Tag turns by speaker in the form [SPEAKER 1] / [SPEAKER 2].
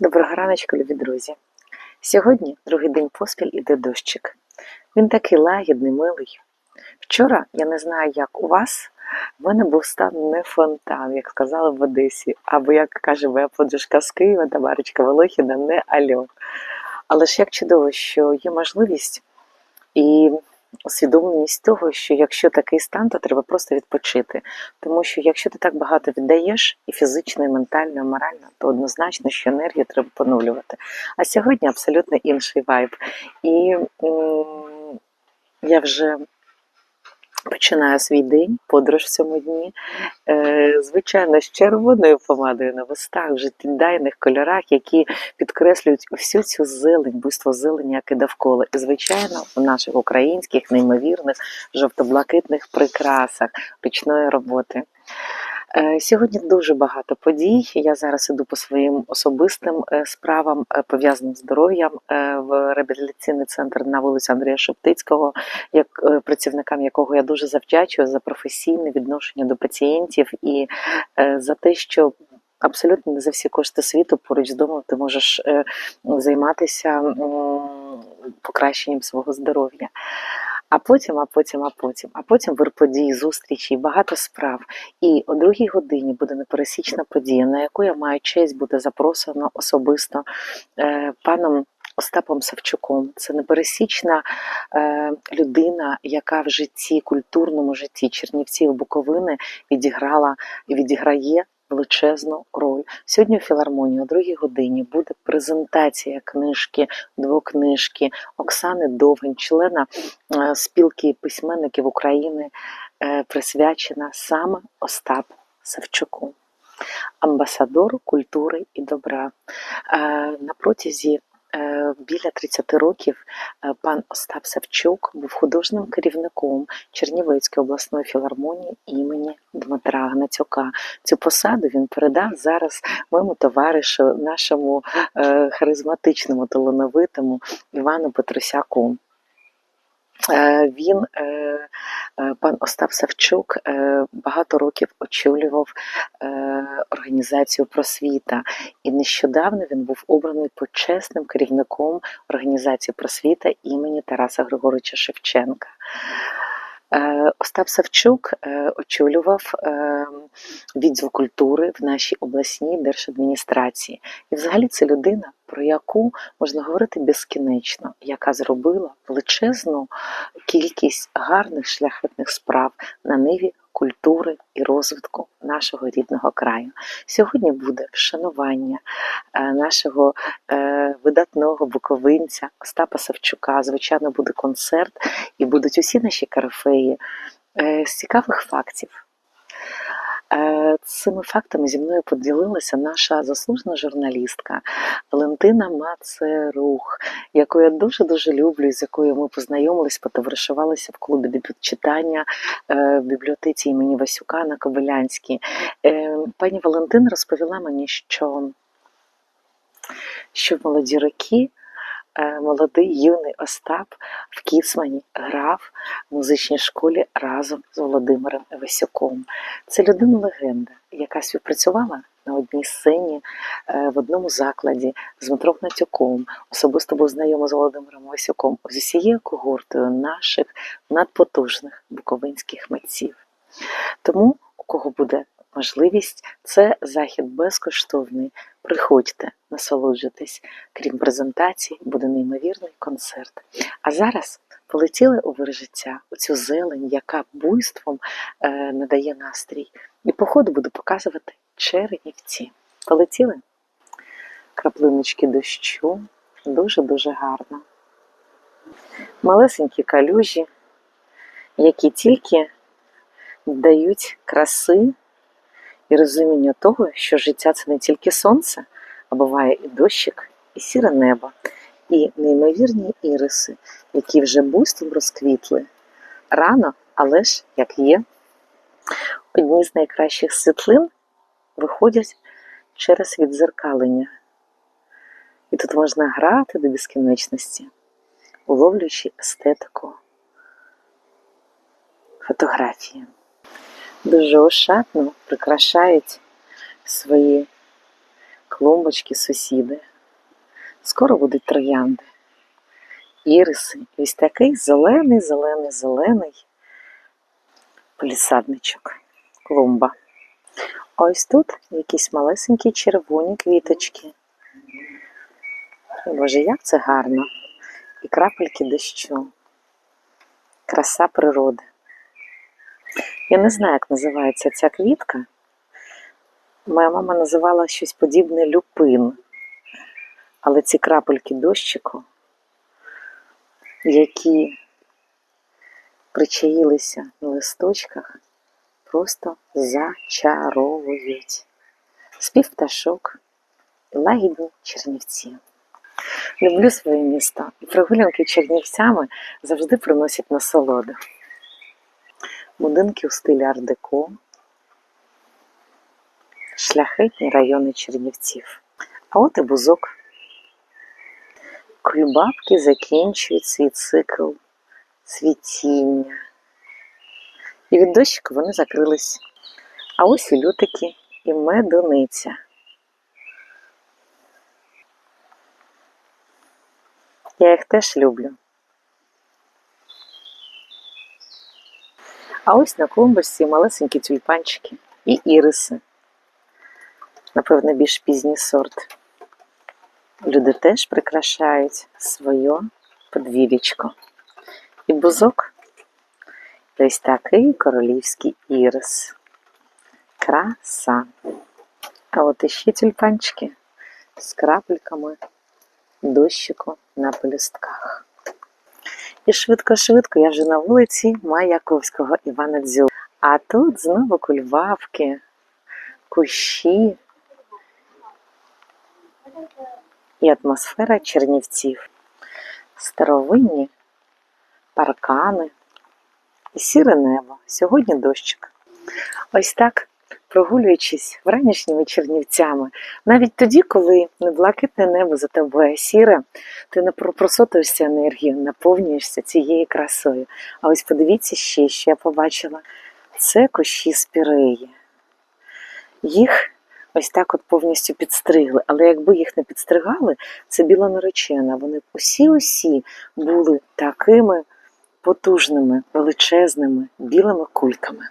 [SPEAKER 1] Доброго раночку, любі друзі. Сьогодні другий день поспіль іде дощик. Він такий лагідний, милий. Вчора, я не знаю, як у вас, в мене був стан не фонтан, як сказали в Одесі, або, як каже моя подружка з Києва, Тамарочка Волохіна, не альо. Але ж як чудово, що є можливість і усвідомленість того, що якщо такий стан, то треба просто відпочити. Тому що якщо ти так багато віддаєш і фізично, і ментально, і морально, то однозначно, що енергію треба поновлювати. А сьогодні абсолютно інший вайб. І я вже починаю свій день, подорож в цьому дні. Е, звичайно, з червоною помадою на вустах, в життєдайних кольорах, які підкреслюють всю цю зелень, буйство зелені, яке довкола. І, звичайно, в наших українських неймовірних жовто-блакитних прикрасах ручної роботи. Е, Сьогодні дуже багато подій. Я зараз іду по своїм особистим е, справам, е, пов'язаним з здоров'ям в реабілітаційний центр на вулиці Андрія Шептицького, як працівникам якого я дуже завдячую за професійне відношення до пацієнтів і за те, що абсолютно не за всі кошти світу поруч з домом ти можеш займатися покращенням свого здоров'я. А потім, а потім, а потім, а потім вир подій, зустрічі, багато справ. І о другій годині буде непересічна подія, на яку я маю честь бути запросена особисто е, паном Остапом Савчуком. Це непересічна е, людина, яка в житті, культурному житті Чернівців Буковини відіграла відіграє величезну роль. Сьогодні у філармонії о другій годині буде презентація книжки, двокнижки Оксани Довгань, члена е, спілки письменників України, е, присвячена саме Остапу Савчуку, амбасадору культури і добра. Е, На протязі біля 30 років е, пан Остап Савчук був художним керівником Чернівецької обласної філармонії імені Дмитра Гнатюка. Цю посаду він передав зараз моєму товаришу, нашому е, харизматичному талановитому Івану Петросяку. Е, Він, е, е, пан Остап Савчук, багато років очолював організацію просвіта, і нещодавно він був обраний почесним керівником організації просвіта імені Тараса Григоровича Шевченка. Остап Савчук е, очолював е, відділ культури в нашій обласній держадміністрації. І взагалі це людина, про яку можна говорити безкінечно, яка зробила величезну кількість гарних шляхетних справ на ниві культури і розвитку нашого рідного краю. Сьогодні буде вшанування е, нашого е, видатного буковинця Остапа Савчука. Звичайно, буде концерт і будуть усі наші карифеї Е, з цікавих фактів. Е, Цими фактами зі мною поділилася наша заслужена журналістка Валентина Мацерух, яку я дуже-дуже люблю, з якою ми познайомились, потоваришувалися в клубі читання е, в бібліотеці імені Васюка на Кобилянській. Е, Пані Валентина розповіла мені, що, що в молоді роки молодий юний Остап в Кіцмані грав в музичній школі разом з Володимиром Васюком. Це людина легенда, яка співпрацювала на одній сцені е, в одному закладі з Дмитром Гнатюком, особисто був знайомий з Володимиром Васюком, з усією когортою наших надпотужних буковинських митців. Тому, у кого буде можливість, це захід безкоштовний. Приходьте, насолоджуйтесь. Крім презентації, буде неймовірний концерт. А зараз полетіли у вир життя, у цю зелень, яка буйством е, надає настрій. І по ходу буду показувати чернівці. Полетіли? Краплиночки дощу, дуже-дуже гарно. Малесенькі калюжі, які тільки дають краси і розуміння того, що життя це не тільки сонце, а буває і дощик, і сіре небо, і неймовірні іриси, які вже буйством розквітли. Рано, але ж як є. Одні з найкращих світлин виходять через відзеркалення. І тут можна грати до безкінечності, уловлюючи естетику фотографії. Дуже ошатно прикрашають свої клумбочки, сусіди. Скоро будуть троянди, іриси. І ось такий зелений, зелений, зелений полісадничок, клумба. Ось тут якісь малесенькі червоні квіточки. Боже, як це гарно! І крапельки дощу. Краса природи. Я не знаю, як називається ця квітка. Моя мама називала щось подібне люпин. Але ці крапельки дощику, які причаїлися на листочках, просто зачаровують. Спів пташок і лагідні чернівці. Люблю своє місто, і прогулянки чернівцями завжди приносять насолоду. Будинки у стилі ар-деко, шляхетні райони Чернівців. А от і бузок. Кульбабки закінчують свій цикл цвітіння. І від дощику вони закрились. А ось і лютики і медуниця. Я їх теж люблю. А ось на клумбочці малесенькі тюльпанчики і іриси. Напевно, більш пізній сорт. Люди теж прикрашають своє подвір'ячко. І бузок ось такий королівський ірис. Краса. А от іще тюльпанчики з крапельками дощику на пелюстках. І швидко-швидко я вже на вулиці Маяковського Івана Дзю. А тут знову кульбабки, кущі і атмосфера чернівців. Старовинні паркани і сіре небо. Сьогодні дощик. Ось так, прогулюючись вранішніми чернівцями, навіть тоді, коли не блакитне небо за тобою, сіре, ти не просотуєшся енергією, наповнюєшся цією красою. А ось подивіться ще, що я побачила. Це кущі спіреї. Їх ось так от повністю підстригли. Але якби їх не підстригали, це біла наречена. Вони усі-усі були такими потужними, величезними білими кульками.